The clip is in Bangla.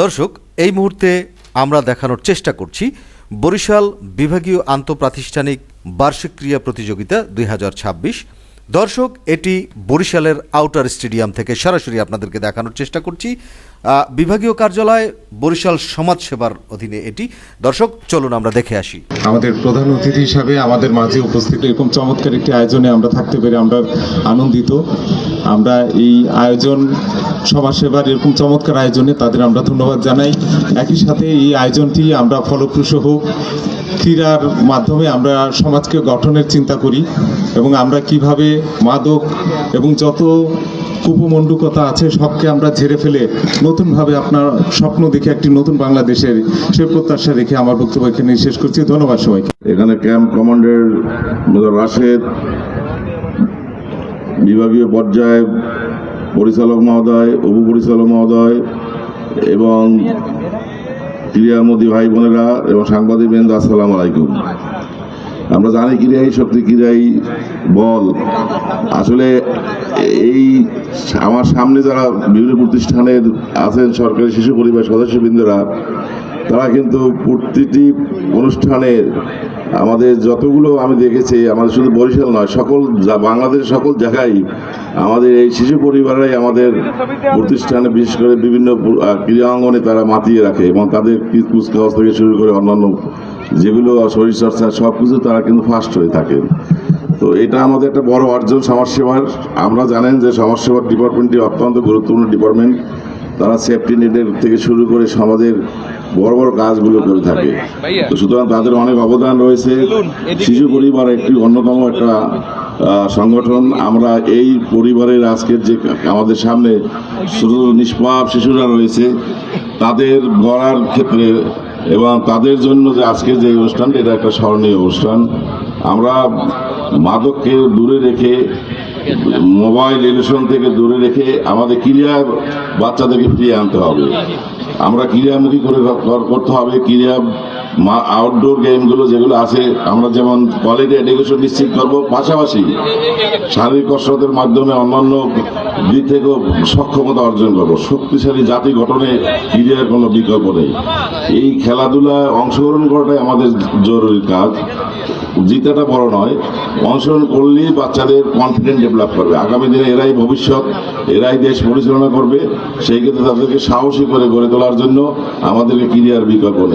দর্শক, এই মুহূর্তে আমরা দেখানোর চেষ্টা করছি বরিশাল বিভাগীয় আন্তঃপ্রাতিষ্ঠানিক বার্ষিক ক্রীড়া প্রতিযোগিতা দুই হাজার ছাব্বিশ। দর্শক, এটি বরিশালের আউটার স্টেডিয়াম থেকে সরাসরি আপনাদেরকে দেখানোর চেষ্টা করছি। বিভাগীয় কার্যালয়, বরিশাল সমাজ সেবার অধীনে এটি। দর্শক, চলুন আমরা দেখে আসি। আমাদের প্রধান অতিথি হিসাবে আমাদের মাঝে উপস্থিত এরকম চমৎকার একটি আয়োজনে আমরা থাকতে পেরে আমরা আনন্দিত। আমরা এই আয়োজন সমাজসেবার এরকম চমৎকার আয়োজনে তাদের আমরা ধন্যবাদ জানাই। একই সাথে এই আয়োজনটি আমরা ফলপ্রসূ হোক, ক্রীড়ার মাধ্যমে আমরা সমাজকে গঠনের চিন্তা করি এবং আমরা কীভাবে মাদক এবং যত কুপমণ্ডুকতা আছে সবকে আমরা ঝেড়ে ফেলে নতুনভাবে আপনার স্বপ্ন দেখে একটি নতুন বাংলাদেশের সে প্রত্যাশা রেখে আমার বক্তব্য এখানে শেষ করছি। ধন্যবাদ সবাইকে। এখানে ক্যাম্প কমান্ডার রাশেদ, বিভাগীয় পর্যায়ে পরিচালক মহোদয় উপপরিচালক মহোদয় এবং ক্রীড়ামোদী ভাই বোনেরা এবং সাংবাদিক বৃন্দ আসসালাম আলাইকুম। আমরা জানি ক্রীড়াই শক্তি ক্রীড়াই বল। আসলে এই আমার সামনে যারা বিভিন্ন প্রতিষ্ঠানের আছেন সরকারি শিশু পরিবার সদস্যবৃন্দরা তারা কিন্তু প্রতিটি অনুষ্ঠানে আমাদের যতগুলো আমি দেখেছি আমাদের শুধু বরিশাল নয় সকল বাংলাদেশের সকল জায়গায় আমাদের এই শিশু পরিবারাই আমাদের প্রতিষ্ঠানে বিশেষ করে বিভিন্ন পু- আহ, ক্রীড়া অঙ্গনে তারা মাতিয়ে রাখে এবং তাদের কুচকাওয়াজ থেকে শুরু করে অন্যান্য যেগুলো শরীরচর্চা সব কিছু তারা কিন্তু ফার্স্ট হয়ে থাকে। তো এটা আমাদের একটা বড় অর্জন সমাজসেবার। আমরা জানেন যে সমাজসেবার ডিপার্টমেন্টটি অত্যন্ত গুরুত্বপূর্ণ ডিপার্টমেন্ট তারা সেফটি নেটের থেকে শুরু করে সমাজের বড় বড় কাজগুলো করে থাকে। তো সুতরাং তাদের অনেক অবদান রয়েছে। শিশু পরিবার একটি অন্যতম একটা সংগঠন। আমরা এই পরিবারের আজকের যে আমাদের সামনে ছোট ছোট নিষ্পাপ শিশুরা রয়েছে তাদের গড়ার ক্ষেত্রে এবং তাদের জন্য যে আজকের যে অনুষ্ঠান এটা একটা স্মরণীয় অনুষ্ঠান। আমরা মাদককে দূরে রেখে মোবাইল রিলেশন থেকে দূরে রেখে আমাদের ক্রিয়া বাচ্চাদেরকে ফিরিয়ে আনতে হবে। আমরা ক্রিয়ামুখী করে করতে হবে। ক্রিয়া আউটডোর গেমগুলো যেগুলো আছে, আমরা যেমন কোয়ালিটি এডুকেশন নিশ্চিত করব, পাশাপাশি শারীরিক কসরতের মাধ্যমে অন্যান্য দিক থেকেও সক্ষমতা অর্জন করব। শক্তিশালী জাতি গঠনে ক্রিয়ার কোনো বিকল্প নেই। এই খেলাধুলায় অংশগ্রহণ করাটাই আমাদের জরুরি কাজ। জিতাটা বড় নয় অংশগ্রহণ করলেই বাচ্চাদের কনফিডেন্ট ডেভেলপ করবে। আগামী দিনে এরাই ভবিষ্যৎ, এরাই দেশ পরিচালনা করবে, সেই ক্ষেত্রে তাদেরকে সাহসী করে গড়ে তোলার জন্য আমাদেরকে ক্রিয়ার বিকল্প নেই।